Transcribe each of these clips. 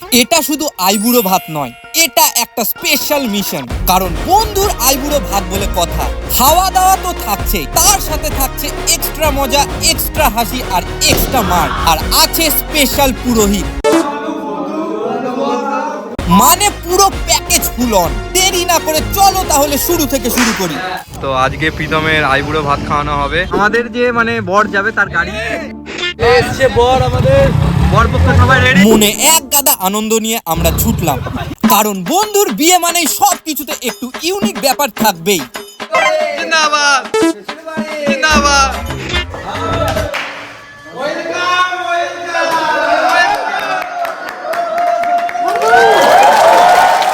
এটা শুধু আইবুড়ো ভাত নয় এটা একটা স্পেশাল মিশন কারণ বন্ধুর আইবুড়ো ভাত বলে কথা খাওয়া দাওয়া তো থাকছে তার সাথে থাকছে এক্সট্রা মজা এক্সট্রা হাসি আর এক্সট্রা মার। আর আছে স্পেশাল পুরোহিত। মানে পুরো প্যাকেজ ফুল অন দেরি না করে চলো তাহলে শুরু থেকে শুরু করি। তো আজকে প্রীতমের আইবুড়ো ভাত খাওয়ানো হবে। আমাদের যে মানে বর যাবে তার গাড়ি। এসছে বর আমাদের। মনে এক গাদা আনন্দ নিয়ে আমরা ছুটলাম। কারণ বন্ধুর বিয়ে মানেই সব কিছুতে একটু ইউনিক ব্যাপার থাকবেই। জিন্দাবাদ। জিন্দাবাদ।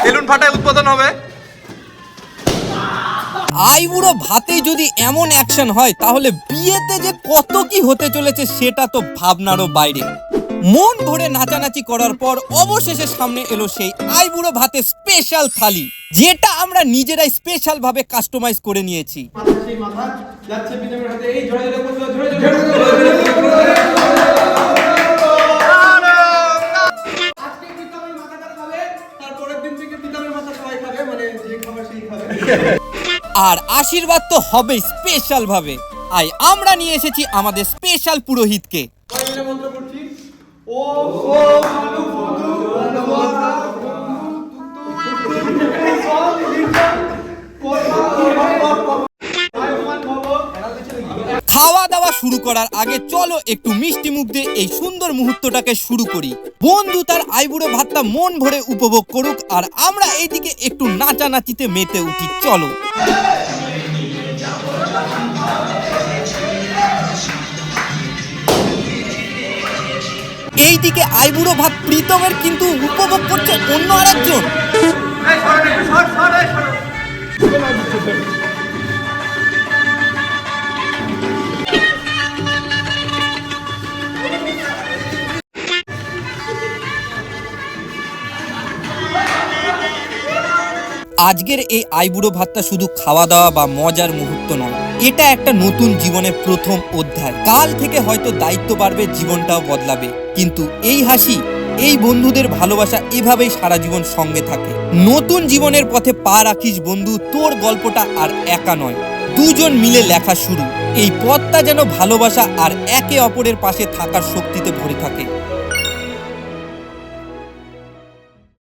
বেলুন ফাটায় উদ্বোধন হবে। আইবুড়ো ভাতে যদি এমন অ্যাকশন হয় তাহলে বিয়েতে যে কত কি হতে চলেছে সেটা তো ভাবনারও বাইরে। মন ভরে নাচানাচি করার পর অবশেষে সামনে এলো সেই আইবুড়ো ভাতে স্পেশাল থালি, যেটা আমরা নিজেরাই স্পেশাল ভাবে কাস্টমাইজ করে নিয়েছি। আর আশীর্বাদ তো হবেই স্পেশাল ভাবে। আই আমরা নিয়ে এসেছি আমাদের স্পেশাল পুরোহিতকে। ও ওম আলু বন্ধু নমস্কার খাওয়া দাওয়া শুরু করার আগে চলো একটু মিষ্টি মুখ দিয়ে এই সুন্দর মুহূর্তটাকে শুরু করি। বন্ধু তার আইবুড়ো ভাতটা মন ভরে উপভোগ করুক আর আমরা এইদিকে একটু নাচানাচিতে মেতে উঠি। চলো। এইদিকে আইবুড়ো ভাত প্রীতমের কিন্তু উপভোগ করছে অন্য আরেকজন। আজকের এই আইবুড়ো ভাতটা শুধু খাওয়া দাওয়া বা মজার মুহূর্ত নয়। এটা একটা নতুন জীবনের প্রথম অধ্যায়। কাল থেকে হয়তো দায়িত্ব বাড়বে, জীবনটাও বদলাবে। কিন্তু এই হাসি, এই বন্ধুদের ভালোবাসা এভাবেই সারা জীবন সঙ্গে থাকে। নতুন জীবনের পথে পা রাখিস বন্ধু, তোর গল্পটা আর একা নয়। দুজন মিলে লেখা শুরু। এই পথটা যেন ভালোবাসা আর একে অপরের পাশে থাকার শক্তিতে ভরে থাকে।